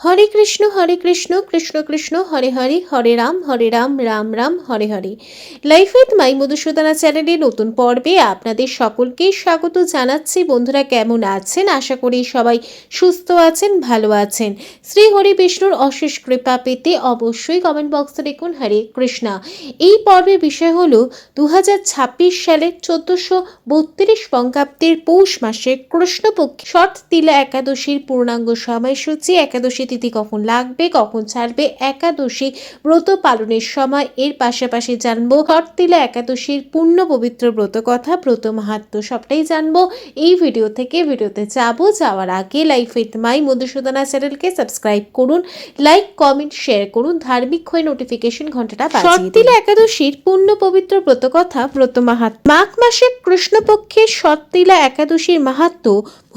Hare Krishna Hare Krishna Krishna Krishna, Hare Hare Hare Ram Hare Ram Ram Ram, Hare Hare. Life with my Madhusudana চ্যানেলে নতুন পর্বে আপনাদের সকলকে স্বাগত জানাচ্ছি। বন্ধুরা কেমন আছেন? আশা করি সবাই সুস্থ আছেন, ভালো আছেন। শ্রী হরি বিষ্ণুর অশেষ কৃপা পেতে অবশ্যই কমেন্ট বক্সে দেখুন, হরে কৃষ্ণা। এই পর্বের বিষয় হলো দু সালের চোদ্দশো বত্রিশ বঙ্গাব্দের পৌষ মাসে কৃষ্ণপক্ষ শট তিলা একাদশীর পূর্ণাঙ্গ সময়সূচি। একাদশী তিথি কখন লাগবে, কখন ছাড়বে, একাদশী ব্রত পালনের সময়। এর পাশাপাশি জানব শর্তিলা একাদশীর পূর্ণ পবিত্র ব্রত কথা, ব্রত মাহাত্ম সবটাই জানব। এই ভিডিও থেকে ভিডিওতে যাব, যাওয়ার আগে লাইফ উইথ মাই মধুসূদনা চ্যানেলকে সাবস্ক্রাইব করুন লাইক কমেন্ট শেয়ার করুন, ধার্মিক হয়ে নোটিফিকেশন ঘন্টাটা শর্তিলা একাদশীর পূর্ণ পবিত্র ব্রত কথা, ব্রত মাহাত্ম। মাঘ মাসে কৃষ্ণপক্ষের শর্তিলা একাদশীর মাহাত্ম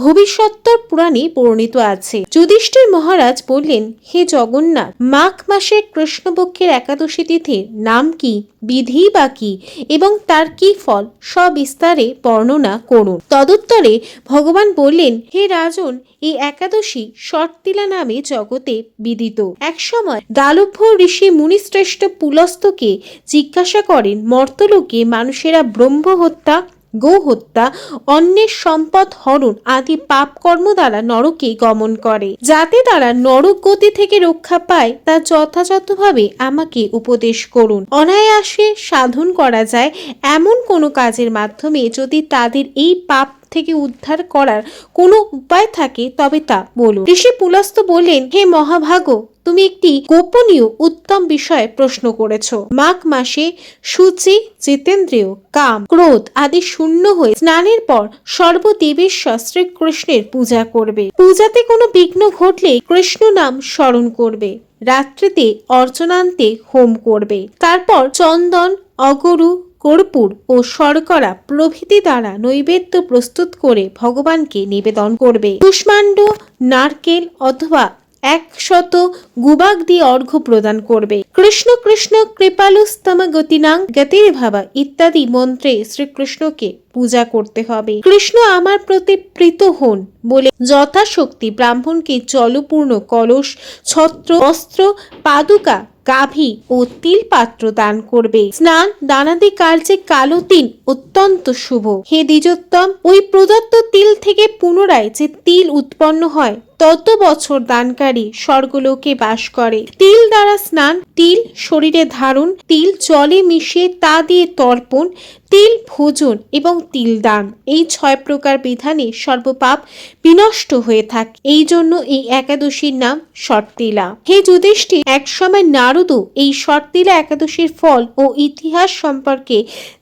ভবিষ্যত্তর পুরাণে বর্ণিত আছে। যুধিষ্ঠির মহারাজ বললেন, হে জগন্নাথ, মাঘ মাসে কৃষ্ণপক্ষের একাদশী তিথির নাম কি, বিধি বা কি, এবং তার কি ফল সবিস্তারে বর্ণনা করুন। তদুত্তরে ভগবান বললেন, হে রাজন, এই একাদশী শর্তিলা নামে জগতে বিদিত। একসময় দালভ্য ঋষি মুনিশ্রেষ্ঠ পুলস্তকে জিজ্ঞাসা করেন, মর্তলোকে মানুষেরা ব্রহ্ম হত্যা গো হত্যা অন্যের সম্পদ হরণ আদি পাপকর্ম দ্বারা নরকে গমন করে। যাতে তারা নরক গতি থেকে রক্ষা পায়, তা যথাযথভাবে আমাকে উপদেশ করুন। অনায়াসে সাধন করা যায়, এমন কোনো কাজের মাধ্যমে যদি তাদের এই পাপ থেকে উদ্ধার করার কোনো উপায় থাকে, তবে তা বলুন। ঋষি পুলস্ত বললেন, হে মহাভাগ, তুমি একটি গোপনীয় উত্তম বিষয়ে প্রশ্ন করেছ। মাঘ মাসে সূচি, জিতেন্দ্রিয়, কাম, ক্রোধ আদি শূন্য হয়ে স্নানের পর সর্বদেবেশ্বর শ্রীকৃষ্ণের পূজা করবে। পূজাতে কোনো বিঘ্ন ঘটলে কৃষ্ণ নাম স্মরণ করবে। রাত্রিতে অর্চনান্তে হোম করবে। তারপর চন্দন, অগরু কর্পূর ও শর্করা প্রভৃতি দ্বারা নৈবেদ্য প্রস্তুত করে ভগবানকে নিবেদন করবে। কুষ্মাণ্ড, নারকেল অথবা একশত গুবাক দিয়ে অর্ঘ্য প্রদান করবে। কৃষ্ণ কৃষ্ণ কৃপালুস্তম গতিনাং গতির ভাবা ইত্যাদি মন্ত্রে শ্রীকৃষ্ণকে পূজা করতে হবে। কৃষ্ণ আমার প্রতি প্রীত হন বলে যথাশক্তি ব্রাহ্মণকে জলপূর্ণ কলস, ছত্র, অস্ত্র, পাদুকা গাভী ও তিল পাত্র দান করবে। স্নান দানাদি কার্যে কালো তিল অত্যন্ত শুভ। হে দ্বিজোত্তম, ওই প্রদত্ত তিল থেকে পুনরায় যে তিল উৎপন্ন হয় তত বছর দানকারী স্বর্গলোকে বাস করে। তিল দ্বারা স্নান, তিল শরীরে ধারণ, তিল জলে মিশিয়ে তা দিয়ে তর্পণ, তিল ভোজন এবং তিল দান। এই ছয় প্রকার বিধানে সর্বপাপ বিনষ্ট হয়ে থাকে। এই জন্য এই একাদশীর নাম শর্তিলা হে যুধিষ্ঠি, একসময় নারদও এই শর্তিলা একাদশীর ফল ও ইতিহাস সম্পর্কে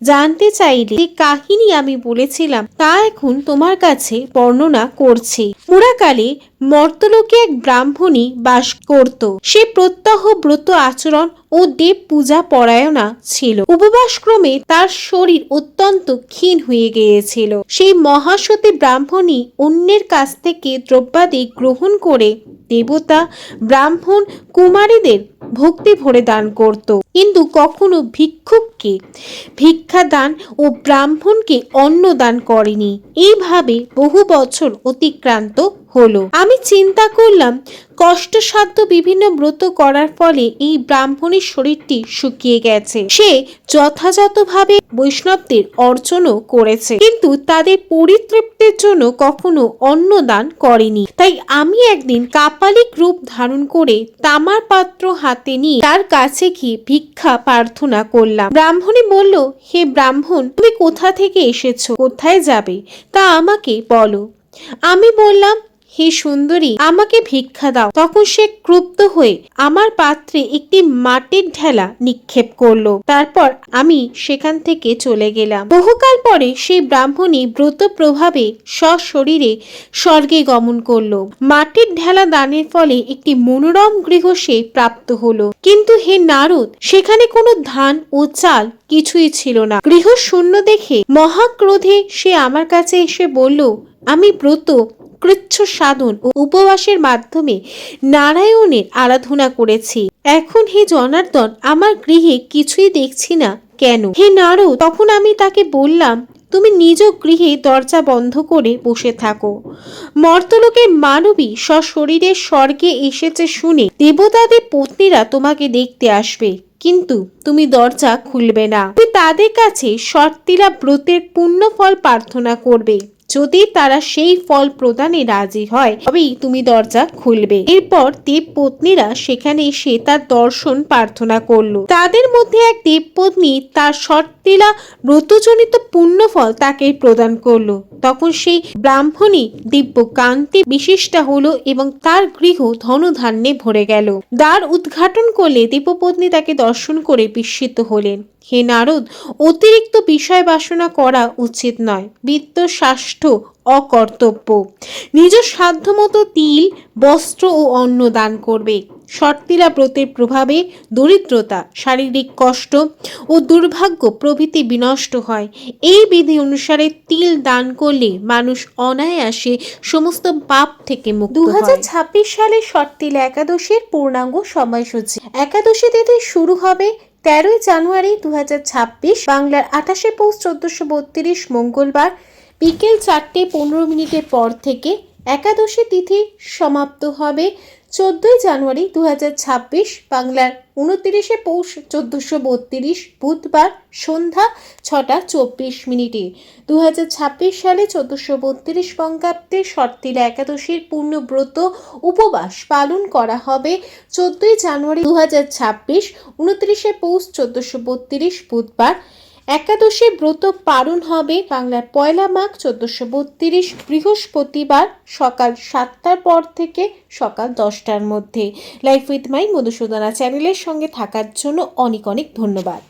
জানতে চাইলে যে কাহিনী আমি বলেছিলাম, তা এখন তোমার কাছে বর্ণনা করছি। পুরাকালে মর্তলোকে এক ব্রাহ্মণী বাস করত। সে প্রত্যহ ব্রত আচরণ ও দেব পূজা পরায়ণা ছিল। উপবাসক্রমে তার শরীর অত্যন্ত ক্ষীণ হয়ে গিয়েছিল। সেই মহাসতী ব্রাহ্মণী অন্যের কাছ থেকে দ্রব্যাদি গ্রহণ করে দেবতা, ব্রাহ্মণ, কুমারীদের ভক্তি ভরে দান করত। কিন্তু কখনো ভিক্ষুককে ভিক্ষা দান ও ব্রাহ্মণকে অন্ন দান করেনি। এইভাবে বহু বছর অতিক্রান্ত হলো। আমি চিন্তা করলাম, কষ্টসাধ্য বিভিন্ন ব্রত করার ফলে এই ব্রাহ্মণের শরীরটি শুকিয়ে গেছে। সে যথাযথভাবে বৈষ্ণবদের অর্চনও করেছে, কিন্তু তাদের পরিতৃপ্তির জন্য কখনো অন্ন দান করেনি। তাই আমি একদিন কাপালিক রূপ ধারণ করে তামার পাত্র হাতে নিয়ে তার কাছে গিয়ে ভিক্ষা প্রার্থনা করলাম। ব্রাহ্মণী বলল, হে ব্রাহ্মণ, তুমি কোথা থেকে এসেছ? কোথায় যাবে? তা আমাকে বলো। আমি বললাম হে সুন্দরী, আমাকে ভিক্ষা দাও। তখন সে ক্রুব্ধ হয়ে আমার পাত্রে একটি মাটির ঢেলা নিক্ষেপ করল। তারপর আমি সেখান থেকে চলে গেলাম। বহুকাল পরে সেই ব্রাহ্মণী ব্রত প্রভাবে সশরীরে স্বর্গে গমন করল। মাটির ঢেলা দানের ফলে একটি মনোরম গৃহ সে প্রাপ্ত হলো। কিন্তু হে নারদ, সেখানে কোনো ধান ও চাল কিছুই ছিল না। গৃহ শূন্য দেখে মহাক্রোধে সে আমার কাছে এসে বলল, আমি ব্রত কৃচ্ছ সাধন ও উপবাসের মাধ্যমে নারায়ণের আরাধনা করেছি। এখন হে জনার্দন, আমার গৃহে কিছুই দেখছি না কেন? হে নারদ, তখন আমি তাকে বললাম, তুমি নিজ গৃহে দরজা বন্ধ করে বসে থাকো। মর্তলোকে মানবী সশরীরে স্বর্গে এসেছে শুনে দেবতাদের পত্নীরা তোমাকে দেখতে আসবে, কিন্তু তুমি দরজা খুলবে না। তুমি তাদের কাছে শর্তিলা ব্রতের পুণ্য ফল প্রার্থনা করবে। যদি তারা সেই ফল প্রদানে রাজি হয়, তবেই তুমি দরজা খুলবে। এরপর দেব পত্নীরা সেখানে এসে তার দর্শন প্রার্থনা করল। তাদের মধ্যে এক দেবপত্নী তার শর্তিলা ব্রতজনিত পুণ্যফল তাকে প্রদান করল। তখন সেই ব্রাহ্মণী দিব্য কান্তি বিশিষ্টা হলো এবং তার গৃহ ধনধান্যে ভরে গেল। দ্বার উদ্ঘাটন করলে দেবপত্নী তাকে দর্শন করে বিস্মিত হলেন। হে নারদ, অতিরিক্ত বিষয় বাসনা করা উচিত নয়। বিত্ত স্বাস্থ্য অকর্তব্য। নিজ সাধ্যমতো তিল, বস্ত্র ও অন্ন দান করবে। শর্তিলা ব্রতের প্রভাবে দরিদ্রতা, শারীরিক কষ্ট ও দুর্ভাগ্য প্রভৃতি বিনষ্ট হয়। এই বিধি অনুসারে তিল দান করলে মানুষ অনায়াসে সমস্ত পাপ থেকে মুক্ত দু ছাব্বিশ সালে শর্তিল একাদশীর পূর্ণাঙ্গ সময়সূচি। একাদশী তিথি শুরু হবে তেরোই জানুয়ারি দু হাজার ছাব্বিশ, বাংলার আঠাশে পৌষ চোদ্দশো বত্রিশ, মঙ্গলবার বিকেল চারটে পনেরো মিনিটের পর থেকে একাদশী তিথি সমাপ্ত হবে। চোদ্দই জানুয়ারি দু ছাব্বিশ বাংলার উনত্রিশে পৌষ চোদ্দোশো বত্রিশ বুধবার সন্ধ্যা ছটা চব্বিশ মিনিটে। দু ছাব্বিশ সালে চোদ্দশো বত্রিশ বঙ্গাব্দে শর্তিলা একাদশীর পূর্ণব্রত উপবাস পালন করা হবে। চোদ্দই জানুয়ারি দু হাজার ছাব্বিশ উনত্রিশে পৌষ চোদ্দোশো বত্রিশ বুধবার একাদশী ব্রত পালন হবে বাংলার পয়লা মাঘ চোদ্দশো বত্রিশ বৃহস্পতিবার সকাল সাতটার পর থেকে সকাল দশটার মধ্যে। লাইফ উইথ মাই মধুসূদনা চ্যানেলের সঙ্গে থাকার জন্য অনেক অনেক ধন্যবাদ।